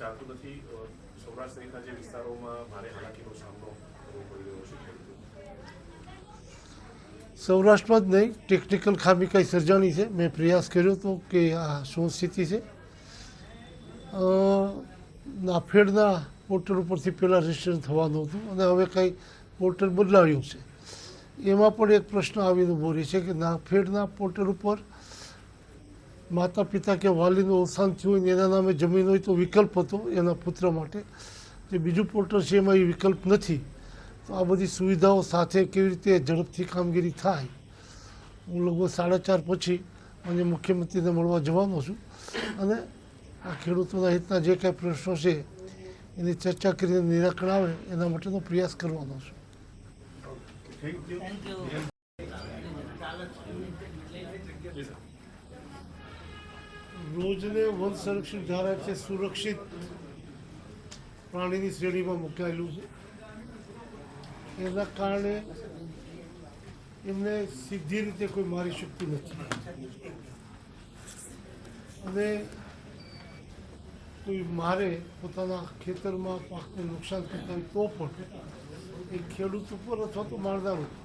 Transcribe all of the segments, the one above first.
ચાલતું નથી સૌરાષ્ટ્ર સહિતના જે વિસ્તારોમાં ભારે હાલાકીનો સામનો કરવો પડી રહ્યો છે સૌરાષ્ટ્રમાં જ નહીં ટેકનિકલ ખામી કંઈ સર્જાણી છે. મેં પ્રયાસ કર્યો હતો કે આ શું સ્થિતિ છે. નાફેડના પોર્ટલ ઉપરથી પહેલાં રજિસ્ટર થવાનું હતું અને હવે કંઈ પોર્ટલ બદલાવ્યું છે. એમાં પણ એક પ્રશ્ન આવીને ઊભો રહે છે કે નાફેડના પોર્ટલ ઉપર માતા પિતા કે વાલીનું અવસાન થયું હોય ને એના નામે જમીન હોય તો વિકલ્પ હતો એના પુત્ર માટે. જે બીજું પોર્ટલ છે એમાં એ વિકલ્પ નથી. તો આ બધી સુવિધાઓ સાથે કેવી રીતે ઝડપથી કામગીરી થાય? હું લગભગ સાડા ચાર પછી અને મુખ્યમંત્રીને મળવા જવાનો છું. અને આ ખેડૂતોના હિતના જે કાંઈ પ્રશ્નો છે એની ચર્ચા કરીને નિરાકરણ આવે એના માટેનો પ્રયાસ કરવાનો છું. રોજને વન સંરક્ષણ ધારા છે, સુરક્ષિત પ્રાણીની શ્રેણીમાં મુકાયેલું છે. એના કારણે એમને સીધી રીતે કોઈ મારી શકતું નથી. અને કોઈ મારે પોતાના ખેતરમાં પાકને નુકસાન થતા હોય તો પણ એ ખેડૂત ઉપર અથવા તો માળદાર ઉપર.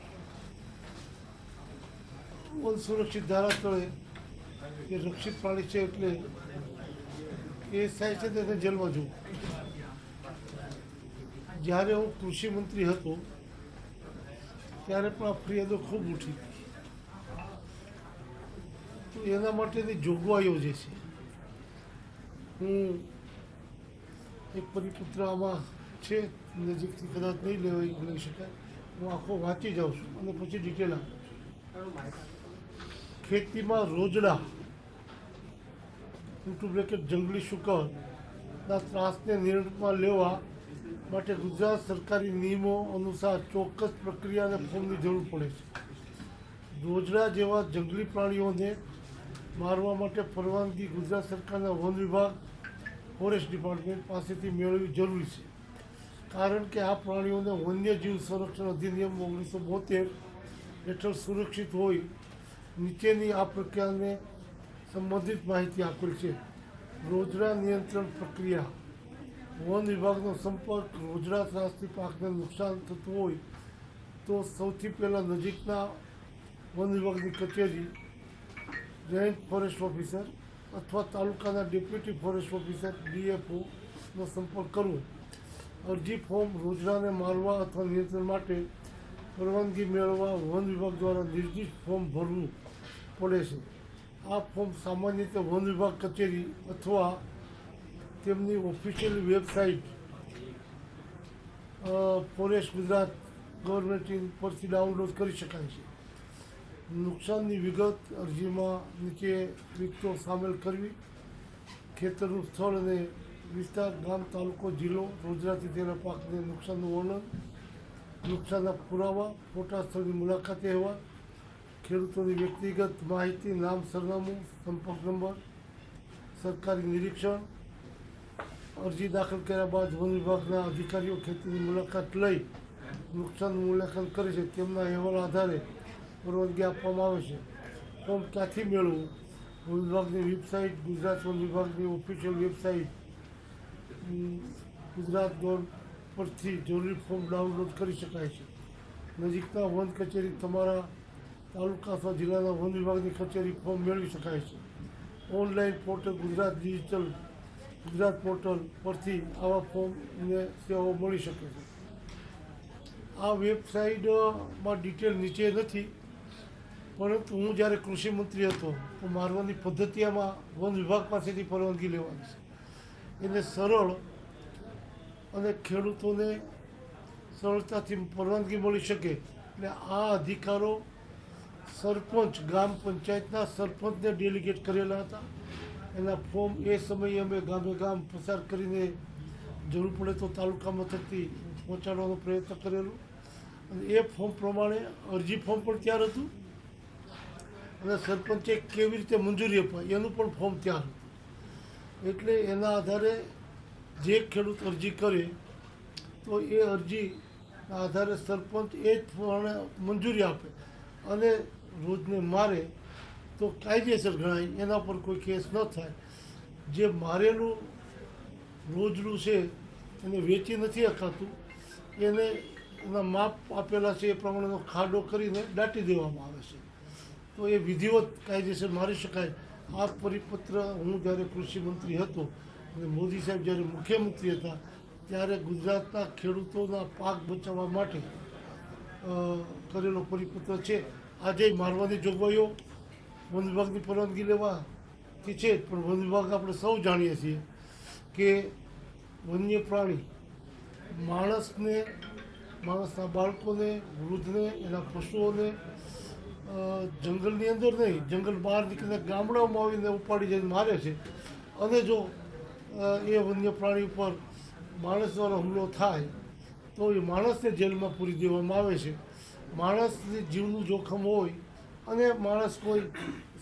વન સુરક્ષિત ધારા તળે એ રક્ષિત પ્રાણી છે એટલે એ થાય છે તેને જેલમાં જવું. જ્યારે હું કૃષિ મંત્રી હતો, ત્યારે પણ આ ફરિયાદો ખૂબ ઉઠી. તો એના માટેની જોગવાઈઓ જે છે, હું એક પરિપુત્ર આમાં છે, નજીકથી કદાચ નહીં લેવાય લઈ શકાય. હું આખો વાંચી જાઉં છું અને પછી ડિટેલ આપું ખેતીમાં રોજડા ટુ બ્રેકેટ જંગલી શુકરના ત્રાસને નિયંત્રણમાં લેવા માટે ગુજરાત સરકારી નિયમો અનુસાર ચોક્કસ પ્રક્રિયા અને ફોર્મની જરૂર પડે છે. રોજડા જેવા જંગલી પ્રાણીઓને મારવા માટે પરવાનગી ગુજરાત સરકારના વન વિભાગ, ફોરેસ્ટ ડિપાર્ટમેન્ટ પાસેથી મેળવવી જરૂરી છે. કારણ કે આ પ્રાણીઓને વન્યજીવ સંરક્ષણ અધિનિયમ ઓગણીસો બોતેર હેઠળ સુરક્ષિત હોય નીચેની આ પ્રક્રિયાને સંબંધિત માહિતી આપેલ છે. રોજડા નિયંત્રણ પ્રક્રિયા. વન વિભાગનો સંપર્ક રોજડા ત્રાસથી પાકને નુકસાન થતું હોય તો સૌથી પહેલાં નજીકના વન વિભાગની કચેરી રેન્જ ફોરેસ્ટ ઓફિસર અથવા તાલુકાના ડેપ્યુટી ફોરેસ્ટ ઓફિસર ડીએફઓનો સંપર્ક કરવો. અરજી ફોર્મ રોજડાને મારવા અથવા નિયંત્રણ માટે પરવાનગી મેળવવા વન વિભાગ દ્વારા નિર્દિષ્ટ ફોર્મ ભરવું પડે છે. આ ફોર્મ સામાન્ય રીતે વન વિભાગ કચેરી અથવા તેમની official website forest Gujarat government પરથી ડાઉનલોડ કરી શકાય છે. નુકસાનની વિગત અરજીમાં નીચે વિગતો સામેલ કરવી. ખેતરનું સ્થળ અને વિસ્તાર, ગામ, તાલુકો, જિલ્લો, રોજરાથી તેના પાકને નુકસાનનું વર્ણન, નુકસાનના પુરાવા, ફોટા સ્થળની મુલાકાત, અહેવાલ ખેડૂતોની વ્યક્તિગત માહિતી, નામ, સરનામું, સંપર્ક નંબર, સરકારી નિરીક્ષણ, અરજી દાખલ કર્યા બાદ વન વિભાગના અધિકારીઓ ખેતીની મુલાકાત લઈ નુકસાનનું મૂલ્યાંકન કરે છે. તેમના અહેવાલ આધારે પરવાનગી આપવામાં આવે છે. ફોર્મ ક્યાંથી મેળવવું? વન વિભાગની વેબસાઇટ, ગુજરાત વન વિભાગની ઓફિશિયલ વેબસાઇટ ગુજરાત ગોળ પરથી જરૂરી ફોર્મ ડાઉનલોડ કરી શકાય છે. નજીકના વન કચેરી તમારા તાલુકા અથવા જિલ્લાના વન વિભાગની કચેરી ફોર્મ મેળવી શકાય છે. Online portal Gujarat digital Gujarat portal પરથી આવા ફોર્મને સેવાઓ મળી શકે છે. આ વેબસાઇટમાં ડિટેલ નીચે નથી, પરંતુ હું જ્યારે કૃષિમંત્રી હતો, તો મારવાની પદ્ધતિ આમાં વન વિભાગ પાસેથી પરવાનગી લેવાની છે. એને સરળ અને ખેડૂતોને સરળતાથી પરવાનગી મળી શકે, એટલે આ અધિકારો સરપંચ, ગ્રામ પંચાયતના સરપંચને ડેલિગેટ કરેલા હતા. એના ફોર્મ એ સમયે અમે ગામે ગામ પસાર કરીને જરૂર પડે તો તાલુકા મથકથી પહોંચાડવાનો પ્રયત્ન કરેલો. અને એ ફોર્મ પ્રમાણે અરજી ફોર્મ પણ તૈયાર હતું. અને સરપંચે કેવી રીતે મંજૂરી અપાય એનું પણ ફોર્મ તૈયાર હતું. એટલે એના આધારે જે ખેડૂત અરજી કરે, તો એ અરજીના આધારે સરપંચ એ જ પ્રમાણે મંજૂરી આપે. અને રોજને મારે, તો કાયદેસર ગણાય, એના પર કોઈ કેસ ન થાય. જે મારેલું, રોજનું છે, એને વેચી નથી અખાતું એને એના માપ આપેલા છે, એ પ્રમાણેનો ખાડો કરીને દાટી દેવામાં આવે છે. તો એ વિધિવત કાયદેસર મારી શકાય. આ પરિપત્ર હું જ્યારે કૃષિ મંત્રી હતો, અને મોદી સાહેબ જ્યારે મુખ્યમંત્રી હતા, ત્યારે ગુજરાતના ખેડૂતોના પાક બચાવવા માટે કરેલો પરિપત્ર છે. આજે મારવાની જોગવાઈઓ વન વિભાગની પરવાનગી લેવા કે છે, પણ વન વિભાગ આપણે સૌ જાણીએ છીએ કે વન્ય પ્રાણી માણસને, માણસના બાળકોને, વૃદ્ધને, એના પશુઓને જંગલની અંદર નહીં, જંગલ બહાર નીકળીને ગામડાઓમાં આવીને ઉપાડી જઈને મારે છે. અને જો એ વન્ય પ્રાણી ઉપર માણસ દ્વારા હુમલો થાય, તો એ માણસને જેલમાં પૂરી દેવામાં આવે છે. માણસને જીવનું જોખમ હોય અને માણસ કોઈ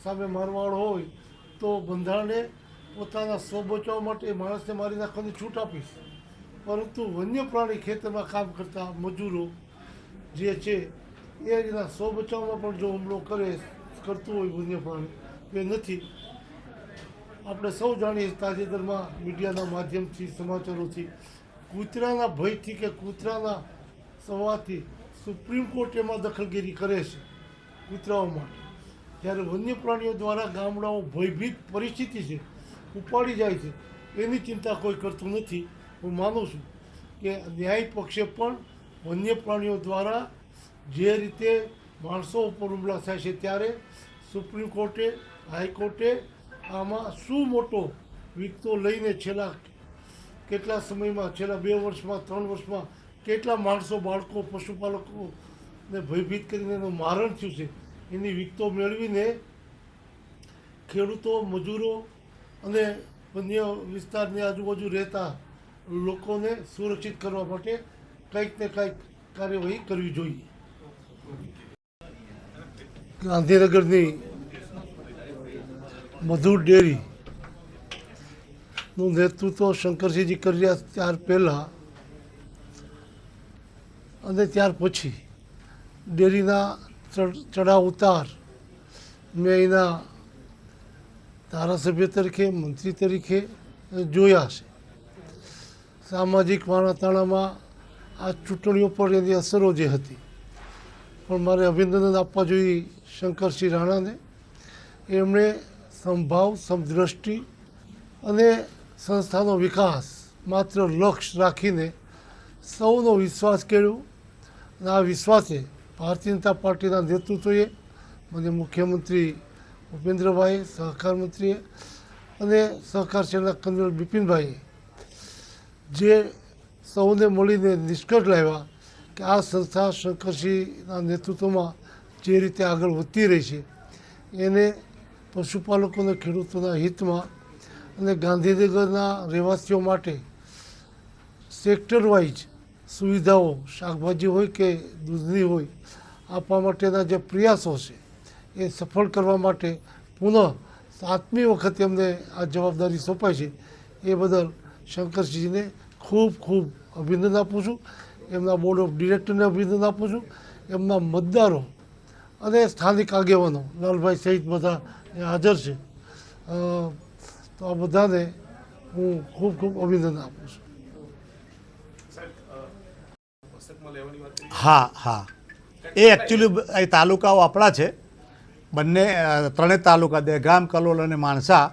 સામે મારવાળો હોય, તો બંધારણે પોતાના સ્વ બચાવ માટે માણસને મારી નાખવાની છૂટ આપીશ. પરંતુ વન્ય પ્રાણી ખેતરમાં કામ કરતા મજૂરો જે છે, એ એના સ્વ બચાવમાં પણ જો હુમલો કરે, કરતું હોય વન્ય પ્રાણી એ નથી. આપણે સૌ જાણીએ તાજેતરમાં મીડિયાના માધ્યમથી, સમાચારોથી કૂતરાના ભયથી કે કૂતરાના સવાથી સુપ્રીમ કોર્ટ એમાં દખલગીરી કરે છે કૂતરાઓ માટે. જ્યારે વન્ય પ્રાણીઓ દ્વારા ગામડાઓ ભયભીત પરિસ્થિતિ છે, ઉપાડી જાય છે, એની ચિંતા કોઈ કરતું નથી. હું માનું છું કે ન્યાય પક્ષે પણ વન્ય પ્રાણીઓ દ્વારા જે રીતે માણસો ઉપર હુમલા થાય છે ત્યારે સુપ્રીમ કોર્ટે, હાઈકોર્ટે આમાં શું મોટો વિકતો લઈને છેલ્લા કેટલા સમયમાં, છેલ્લા બે વર્ષમાં, ત્રણ વર્ષમાં કેટલા માણસો, બાળકો પશુપાલકોને ભયભીત કરીને એનું મારણ થયું છે. એની વિકતો મેળવીને ખેડૂતો, મજૂરો અને અન્ય વિસ્તારની આજુબાજુ રહેતા લોકોને સુરક્ષિત કરવા માટે કંઈક ને કંઈક કાર્યવાહી કરવી જોઈએ. ગાંધીનગરની મધુર ડેરી નું નેતૃત્વ શંકરસિંહજી કરી રહ્યા ત્યાર પહેલાં અને ત્યાર પછી ડેરીના ચડ- ચડાવ ઉતાર. મેં એના ધારાસભ્ય તરીકે, મંત્રી તરીકે જોયા છે. સામાજિક વાણાતાણામાં આ ચૂંટણીઓ પર એની અસરો જે હતી, પણ મારે અભિનંદન આપવા જોઈએ શંકરસિંહ રાણાને. એમણે સંભાવ, સમદ્રષ્ટિ અને સંસ્થાનો વિકાસ માત્ર લક્ષ્ય રાખીને સૌનો વિશ્વાસ કેળવ્યો આ વિશ્વાસે ભારતીય જનતા પાર્ટીના નેતૃત્વએ મને મુખ્યમંત્રી ભૂપેન્દ્રભાઈ, સહકાર મંત્રીએ અને સહકાર સેના કન્વીનર બિપિનભાઈએ જે સૌને મળીને નિષ્કર્ષ લાવ્યા કે આ સંસ્થા શંકરસિંહના નેતૃત્વમાં જે રીતે આગળ વધતી રહી છે, એને પશુપાલકોના ખેડૂતોના હિતમાં અને ગાંધીનગરના રહેવાસીઓ માટે સેક્ટર વાઇઝ સુવિધાઓ, શાકભાજી હોય કે દૂધની હોય, આપવા માટેના જે પ્રયાસો છે, એ સફળ કરવા માટે પુનઃ સાતમી વખત એમને આ જવાબદારી સોંપાઈ છે. એ બદલ શંકરસિંહજીને ખૂબ ખૂબ અભિનંદન આપું છું. એમના બોર્ડ ઓફ ડિરેક્ટરને અભિનંદન આપું છું. એમના મતદારો અને સ્થાનિક આગેવાનો લાલભાઈ સહિત બધા હાજર છે. તો આ બધાને હું ખૂબ ખૂબ અભિનંદન આપું છું સાહેબ અ, મસ્તકમાં લેવાની વાત કરી હા હા. એ એકચ્યુઅલી એ તાલુકાઓ આપણા છે. બંને ત્રણેય તાલુકા, દહેગામ, કલોલ અને માણસા.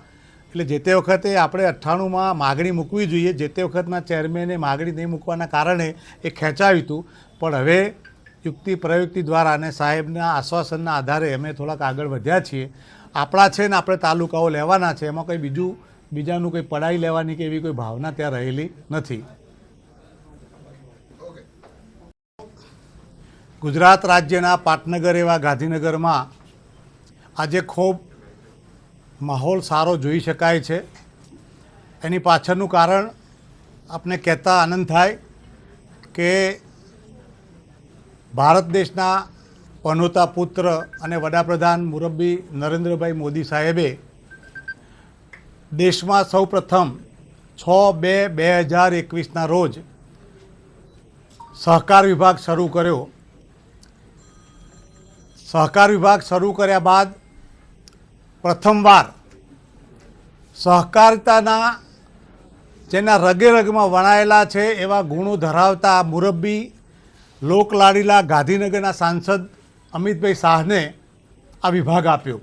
એટલે જે તે વખતે આપણે અઠ્ઠાણુંમાં માગણી મૂકવી જોઈએ. જે તે વખતના ચેરમેને માગણી નહીં મૂકવાના કારણે એ ખેંચાવ્યું હતું. પણ હવે યુક્તિ, પ્રયુક્તિ દ્વારા અને સાહેબના આશ્વાસનના આધારે અમે થોડાક આગળ વધ્યા છીએ. આપણા છે ને આપણે તાલુકાઓ લેવાના છે. એમાં કંઈ બીજું, બીજાનું કંઈ પડાઈ લેવાની કે એવી કોઈ ભાવના ત્યાં રહેલી નથી. ગુજરાત રાજ્યના પાટનગર એવા ગાંધીનગરમાં આજે ખૂબ માહોલ સારો જોઈ શકાય છે. એની પાછળનું કારણ આપને કહેતા આનંદ થાય કે ભારત દેશના પનોતા પુત્ર અને વડાપ્રધાન મુરબ્બી નરેન્દ્રભાઈ મોદી સાહેબે દેશમાં સૌપ્રથમ છ બે બે હજાર એકવીસના રોજ સહકાર વિભાગ શરૂ કર્યો. સહકાર વિભાગ શરૂ કર્યા બાદ પ્રથમવાર સહકારિતાના જેના રગે રગમાં વણાયેલા છે એવા ગુણો ધરાવતા મુરબ્બી લોકલાડીલા ગાંધીનગરના સાંસદ અમિતભાઈ શાહને આ વિભાગ આપ્યો.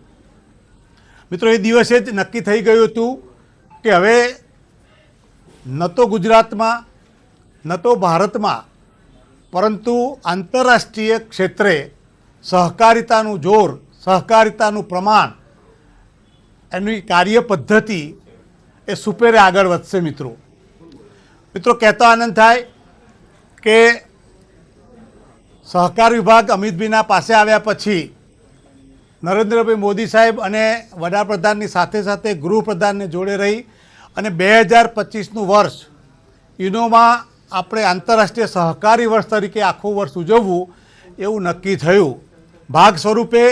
મિત્રો, એ દિવસે જ નક્કી થઈ ગયું હતું કે હવે ન તો ગુજરાતમાં, ન તો ભારતમાં, પરંતુ આંતરરાષ્ટ્રીય ક્ષેત્રે સહકારિતાનું જોર, સહકારિતાનું પ્રમાણ એની કાર્ય પદ્ધતિ એ સુપેરે આગળ વધશે મિત્રો. મિત્રો, કહેતો આનંદ થાય કે સહકાર વિભાગ અમિતભાઈના પાસે આવ્યા પછી નરેન્દ્રભાઈ મોદી સાહેબ અને વડાપ્રધાનની સાથે સાથે ગૃહપ્રધાનને જોડે રહી અને બે હજાર પચીસનું વર્ષ, યુનોમાં આપણે આંતરરાષ્ટ્રીય સહકારી વર્ષ તરીકે આખું વર્ષ ઉજવવું એવું નક્કી થયું. ભાગ સ્વરૂપે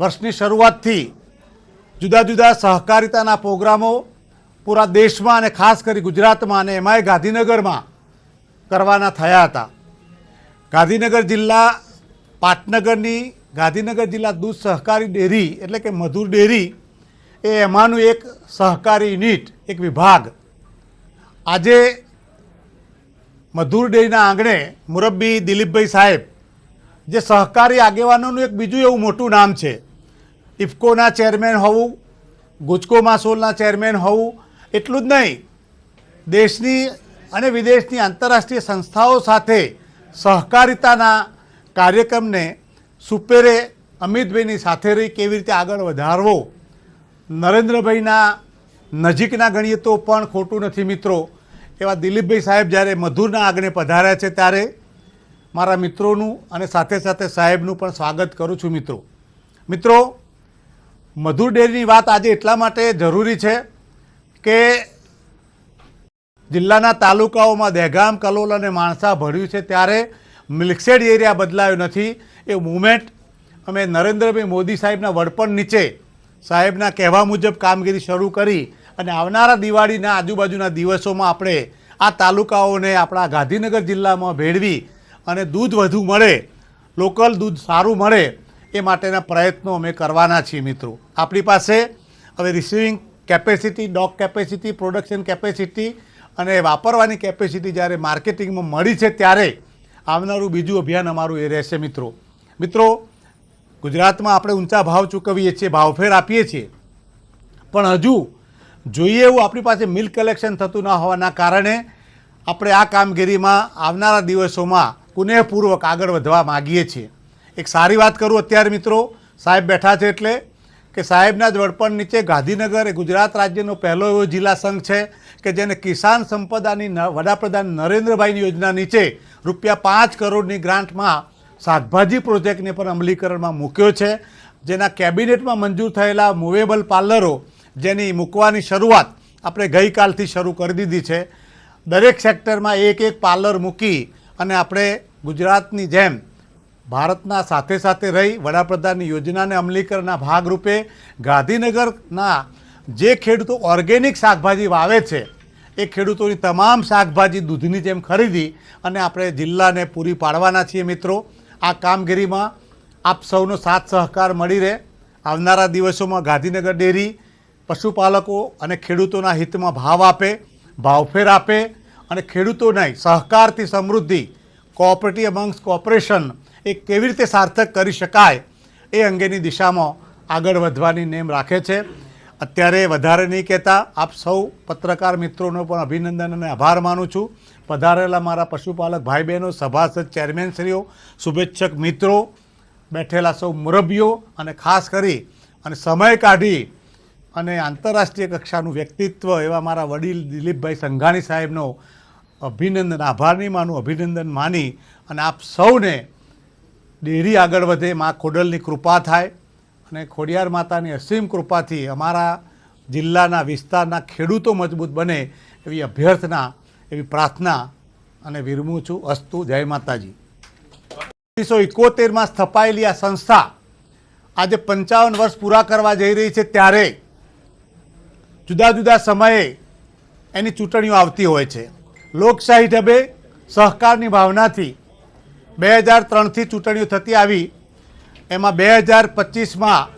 વર્ષની શરૂઆતથી જુદા જુદા સહકારિતાના પ્રોગ્રામો પૂરા દેશમાં અને ખાસ કરી ગુજરાતમાં અને એમાંય ગાંધીનગરમાં કરવાના થયા હતા. ગાંધીનગર જિલ્લા પાટનગરની ગાંધીનગર જિલ્લા દૂધ સહકારી ડેરી એટલે કે મધુર ડેરી એ એમાંનું એક સહકારી યુનિટ, એક વિભાગ. આજે મધુર ડેરીના આંગણે મુરબ્બી દિલીપભાઈ સાહેબ જે સહકારી આગેવાનોનું એક બીજું એવું મોટું નામ છે. ઇફકોના ચેરમેન હોવું, ગુજકો માસોલના ચેરમેન હોવું, એટલું જ નહીં. દેશની અને વિદેશની આંતરરાષ્ટ્રીય સંસ્થાઓ સાથે સહકારિતાના કાર્યક્રમને સુપેરે અમિતભાઈની સાથે રહી કેવી રીતે આગળ વધારવો? નરેન્દ્રભાઈના નજીકના ગણીએ તો પણ ખોટું નથી મિત્રો. એવા દિલીપભાઈ સાહેબ જ્યારે મધુરના આગને પધાર્યા છે ત્યારે મારા મિત્રોનું અને સાથે સાથે સાહેબનું પણ સ્વાગત કરું છું, મિત્રો. મિત્રો, મધુર ડેરીની વાત આજે એટલા માટે જરૂરી છે કે જિલ્લાના તાલુકાઓમાં દહેગામ, કલોલ અને માણસા ભર્યું છે ત્યારે મિલ્કશેડ એરિયા બદલાયો નથી. એ મુવમેન્ટ અમે નરેન્દ્રભાઈ મોદી સાહેબના વડપણ નીચે સાહેબના કહેવા મુજબ કામગીરી શરૂ કરી અને આવનારા દિવાળીના આજુબાજુના દિવસોમાં આપણે આ તાલુકાઓને આપણા ગાંધીનગર જિલ્લામાં ભેળવી અને દૂધ વધુ મળે, લોકલ દૂધ સારું મળે, એ માટેના પ્રયત્નો અમે કરવાના છીએ મિત્રો. આપણી પાસે હવે receiving capacity dock capacity production capacity અને વાપરવાની કેપેસિટી જ્યારે માર્કેટિંગમાં મળી છે ત્યારે આવનારું બીજું અભિયાન અમારું એ રહેશે મિત્રો. મિત્રો, ગુજરાતમાં આપણે ઊંચા ભાવ ચૂકવીએ છીએ, ભાવફેર આપીએ છીએ. પણ હજુ જોઈએ એવું આપણી પાસે મિલ્ક કલેક્શન થતું ન હોવાના કારણે આપણે આ કામગીરીમાં આવનારા દિવસોમાં પુનઃપૂર્વક આગળ વધવા માગીએ છીએ. એક સારી વાત કરું અત્યારે મિત્રો, સાહેબ બેઠા છે એટલે કે સાહેબના જ વડપણ નીચે ગાંધીનગર એ ગુજરાત રાજ્યનો પહેલો એવો જિલ્લા સંઘ છે કે જેને કિસાન સંપદાની વડાપ્રધાન નરેન્દ્રભાઈની યોજના નીચે રૂપિયા પાંચ કરોડની ગ્રાન્ટમાં શાકભાજી પ્રોજેક્ટને પણ અમલીકરણમાં મૂક્યો છે. જેના કેબિનેટમાં મંજૂર થયેલા મૂવેબલ પાર્લરો જેની મૂકવાની શરૂઆત આપણે ગઈકાલથી શરૂ કરી દીધી છે. દરેક સેક્ટરમાં એક એક પાર્લર મૂકી અને આપણે ગુજરાતની જેમ ભારતના સાથે સાથે રહી વડાપ્રધાનની યોજનાને અમલીકરણના ભાગરૂપે ગાંધીનગરના જે ખેડૂતો ઓર્ગેનિક શાકભાજી વાવે છે, એ ખેડૂતોની તમામ શાકભાજી દૂધની જેમ ખરીદી અને આપણે જિલ્લાને પૂરી પાડવાના છીએ મિત્રો. આ કામગીરીમાં આપ સૌનો સાથ સહકાર મળી રહે. આવનારા દિવસોમાં ગાંધીનગર ડેરી પશુપાલકો અને ખેડૂતોના હિતમાં ભાવ આપે, ભાવફેર આપે અને ખેડૂતોને સહકારથી સમૃદ્ધિ કોઓપરેટિવ અમંગ્સ કોઓપરેશન એ કેવી રીતે સાર્થક કરી શકાય એ અંગેની દિશામાં આગળ વધવાની નેમ રાખે છે. અત્યારે વધારે નહીં કહેતા, આપ સૌ પત્રકાર મિત્રોનો પણ અભિનંદન અને આભાર માનું છું. પધારેલા મારા પશુપાલક ભાઈ બહેનો સભાસદ, ચેરમેનશ્રીઓ, શુભેચ્છક મિત્રો, બેઠેલા સૌ મુરબ્બીઓ અને ખાસ કરી અને સમય કાઢી અને આંતરરાષ્ટ્રીય કક્ષાનું વ્યક્તિત્વ એવા મારા વડીલ દિલીપભાઈ સંઘાણી સાહેબનો અભિનંદન, આભારની માનું અભિનંદન માની અને આપ સૌને ડેરી આગળ વધે, મા ખોડલની કૃપા થાય અને ખોડિયાર માતાની અસીમ કૃપાથી અમારા જિલ્લાના વિસ્તારના ખેડૂતો મજબૂત બને એવી અભ્યર્થના, એવી પ્રાર્થના અને વિરમું છું. અસ્તુ. જય માતાજી. ઓગણીસો એકોતેરમાં સ્થપાયેલી આ સંસ્થા આજે પંચાવન વર્ષ પૂરા કરવા જઈ રહી છે ત્યારે જુદા જુદા સમયે એની ચૂંટણીઓ આવતી હોય છે. લોકશાહી ઢબે સહકારની ભાવનાથી બે હજાર ત્રણથી ચૂંટણીઓ થતી આવી. એમાં બે હજાર પચીસમાં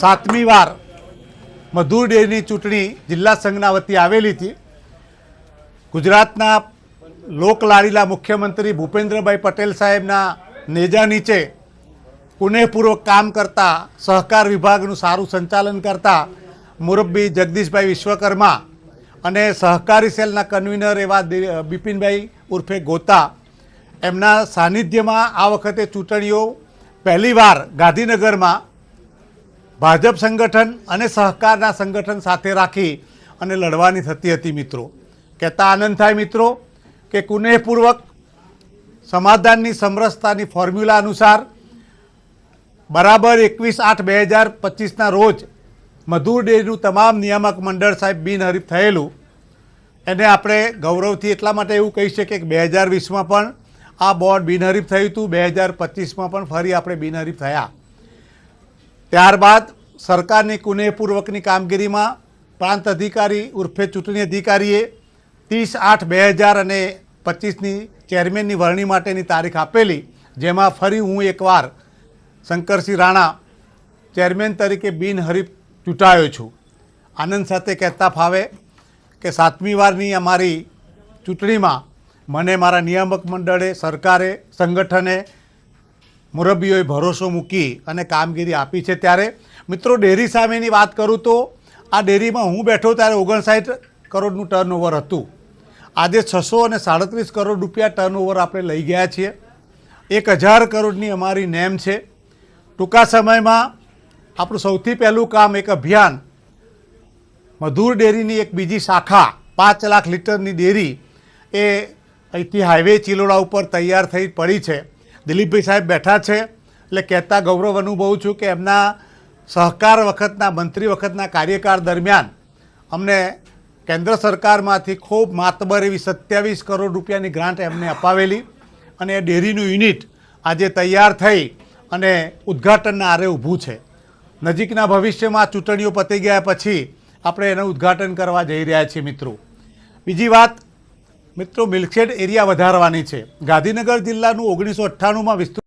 સાતમી વાર મધુર ડેરીની ચૂંટણી જિલ્લા સંઘના વતી આવેલી હતી. ગુજરાતના લોકલાડીલા મુખ્યમંત્રી ભૂપેન્દ્રભાઈ પટેલ સાહેબના નેજા નીચે કુનેહપૂર્વક કામ કરતા સહકાર વિભાગનું સારું સંચાલન કરતા મુરબ્બી જગદીશભાઈ વિશ્વકર્મા અને સહકારી સેલના કન્વીનર એવા બિપિનભાઈ ઉર્ફે ગોતા, એમના સાનિધ્યમાં આ વખતે ચૂંટણીઓ પહેલીવાર ગાંધીનગરમાં ભાજપ સંગઠન અને સહકારના સંગઠન સાથે રાખી અને લડવાની થતી હતી મિત્રો. કહેતા આનંદ થાય મિત્રો કે કુનેહપૂર્વક સમાધાનની સમરસતાની ફોર્મ્યુલા અનુસાર બરાબર એકવીસ આઠ બે હજાર પચીસના રોજ મધુર ડેરીનું તમામ નિયામક મંડળ સાહેબ બિનહરીફ થયેલું. એને આપણે ગૌરવથી એટલા માટે એવું કહી શકીએ કે બે હજાર વીસમાં પણ આ બોર્ડ બિનહરીફ થયું હતું બે હજાર પચીસમાં પણ ફરી આપણે બિનહરીફ થયા. ત્યારબાદ સરકારની કુનેહપૂર્વકની કામગીરીમાં પ્રાંત અધિકારી ઉર્ફે ચૂંટણી અધિકારીએ ત્રીસ આઠ બે હજાર અને પચીસની ચેરમેનની વરણી માટેની તારીખ આપેલી, જેમાં ફરી હું એકવાર શંકરસિંહ રાણા ચેરમેન તરીકે બિનહરીફ ચૂંટાયો છું. આનંદ સાથે કહેતા ફાવે કે સાતમી વારની અમારી ચૂંટણીમાં મને મારા નિયામક મંડળે, સરકારે, સંગઠને મુરબ્બીઓએ ભરોસો મૂકી અને કામગીરી આપી છે. ત્યારે મિત્રો, ડેરી સામેની વાત કરું તો આ ડેરીમાં હું બેઠો ત્યારે ઓગણસાઠ કરોડનું ટર્નઓવર હતું. આજે છસો અને સાડત્રીસ કરોડ રૂપિયા ટર્નઓવર આપણે લઈ ગયા છીએ. એક હજાર કરોડની અમારી નેમ છે. ટૂંકા સમયમાં આપણું સૌથી પહેલું કામ એક અભિયાન. મધુર ડેરીની એક બીજી શાખા, પાંચ લાખ લીટરની ડેરી, એ અહીંથી હાઈવે ચિલોડા ઉપર તૈયાર થઈ પડી છે. દિલીપભાઈ સાહેબ બેઠા છે, એટલે કહેતા ગૌરવ અનુભવું છું કે એમના સહકાર વખતના, મંત્રી વખતના કાર્યકાળ દરમિયાન અમને કેન્દ્ર સરકારમાંથી ખૂબ માતબર એવી સત્યાવીસ કરોડ રૂપિયાની ગ્રાન્ટ એમને અપાવેલી અને એ ડેરીનું યુનિટ આજે તૈયાર થઈ અને ઉદ્ઘાટનના આરે ઊભું છે. નજીકના ભવિષ્યમાં ચૂંટણીઓ પતી ગયા પછી આપણે એનું ઉદ્ઘાટન કરવા જઈ રહ્યા છીએ, મિત્રો. બીજી વાત, મિત્રો, મિલ્કશેડ એરિયા વધારવાની છે. ગાંધીનગર જિલ્લાનું ઓગણીસો અઠ્ઠાણુંમાં વિસ્તૃત